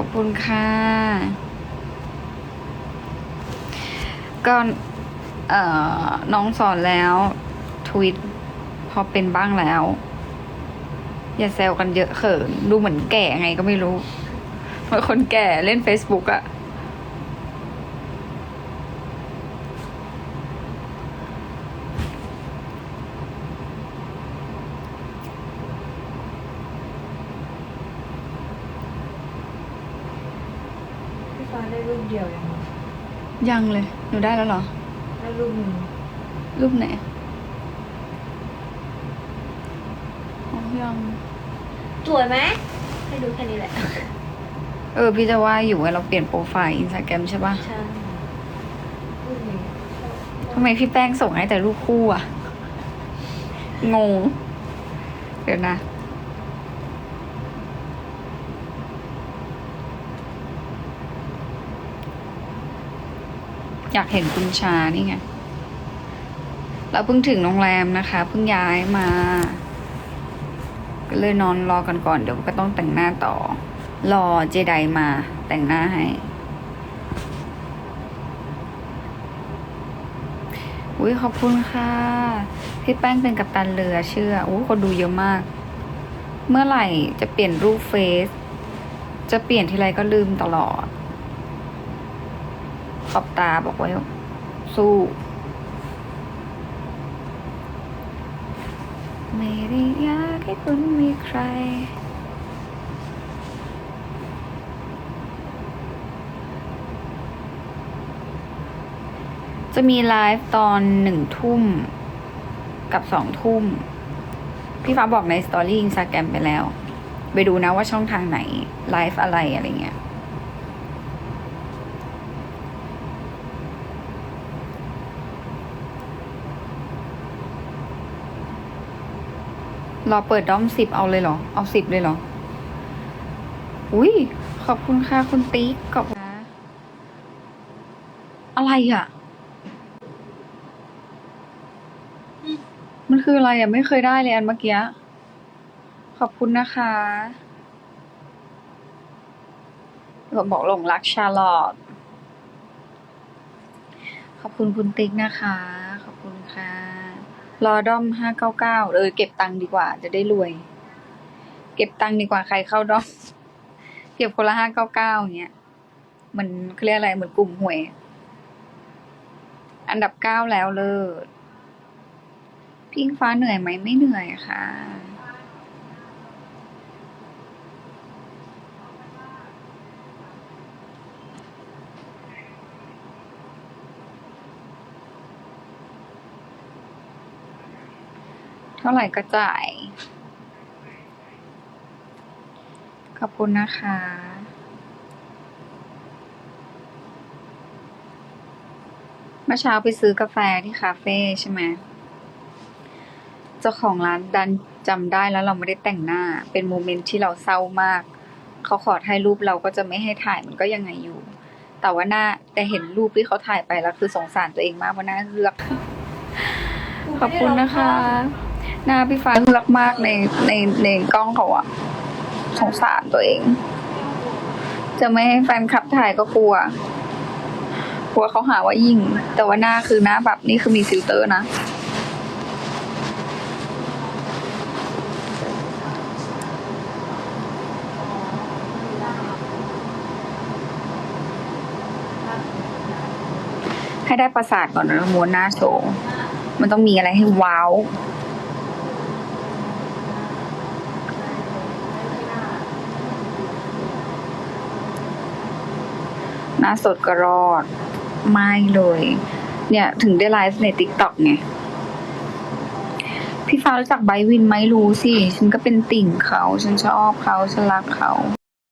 อบคุณค่ะ ก็เอ่อน้องสอนแล้วทวิตพอเป็นบ้างแล้ว อย่าแซวกันเยอะเขิน ดูเหมือนแก่ไงก็ไม่รู้เหมือนคนแก่เล่น Facebook อะ ได้รูปเดียวยังไงยังเลย หนูได้แล้วเหรอ ได้รูปหนึ่งรูปไหนอ๋อยัง สวยไหมให้ดูแค่นี้แหละ เออ พี่จะว่าอยู่ว่าเราเปลี่ยนโปรไฟล์อินสตาแกรมใช่ปะใช่รูปนี้ทำไมพี่แป้งส่งให้แต่รูปคู่อะงง เดี๋ยวนะ อยากเห็นคุณชานี่ไง เราเพิ่งถึงโรงแรมนะคะ เพิ่งย้ายมา ก็เลยนอนรอกันก่อนเดี๋ยวก็ต้องแต่งหน้าต่อ รอเจไดมาแต่งหน้าให้อุ้ยขอบคุณค่ะพี่แป้งเป็นกัปตันเรือเชื่ออุ้คนดูเยอะมาก เมื่อไหร่จะเปลี่ยนรูปเฟซจะเปลี่ยนทีไรก็ลืมตลอด ขอบตาบอกไว้ สู้ไม่ได้อยากให้คุณมีใคร จะมีไลฟ์ตอนหนึ่งทุ่มกับสองทุ่ม พี่ฟ้าบอกในสตอรี่อินสตาแกรมไปแล้ว ไปดูนะว่าช่องทางไหน ไลฟ์อะไรอะไรเงี้ย รอเปิดด้อมสิบเอาเลยเหรอ เอาสิบเลยเหรอ อุ้ยขอบคุณค่ะคุณติ๊กขอบคุณนะอะไรอะ มันคืออะไรอะ ไม่เคยได้เลยอันเมื่อกี้ ขอบคุณนะคะผมบอกหลงรักชาลอตขอบคุณคุณติ๊กนะคะ รอด้อมห้าเก้าเก้าเออเก็บตังค์ดีกว่า จะได้รวย เก็บตังค์ดีกว่าใครเข้าด้อม เก็บคนละห้าเก้าเก้าอย่างเงี้ยมันเขาเรียกอะไรเหมือนกลุ่มหวย อันดับเก้าแล้วเลิศพิงฟ้าเหนื่อยไหมไม่เหนื่อยค่ะ ท่าไหร่ก็จ่าย ขอบคุณนะคะเมื่อเช้าไปซื้อกาแฟที่คาเฟ่ใช่ไหมเจ้าของร้านดันจำได้แล้วเราไม่ได้แต่งหน้า เป็นโมเมนต์ที่เราเศร้ามาก เขาขอถ่ายรูปเราก็จะไม่ให้ถ่ายมันก็ยังไงอยู่ แต่ว่าหน้าแต่เห็นรูปที่เขาถ่ายไปแล้วคือสงสารตัวเองมากว่าหน้าเฮือก ขอบคุณนะคะ หน้าพี่ฟ้าเฮือกมากในในในกล้องเขาอะสงสารตัวเอง จะไม่ให้แฟนคลับถ่ายก็กลัว กลัวเขาหาว่ายิงแต่ว่าหน้าคือหน้าแบบนี่คือมีฟิลเตอร์นะให้ได้ประสาทก่อนนะม้วนหน้าโชว์มันต้องมีอะไรให้ว้าว น้าสดก็รอด ไม่เลย เนี่ยถึงได้ไลฟ์ในติ๊กต็อกไง พี่ฟ้ารู้จักไบวินไหมรู้สิ ฉันก็เป็นติ่งเขา ฉันชอบเขา ฉันรักเขา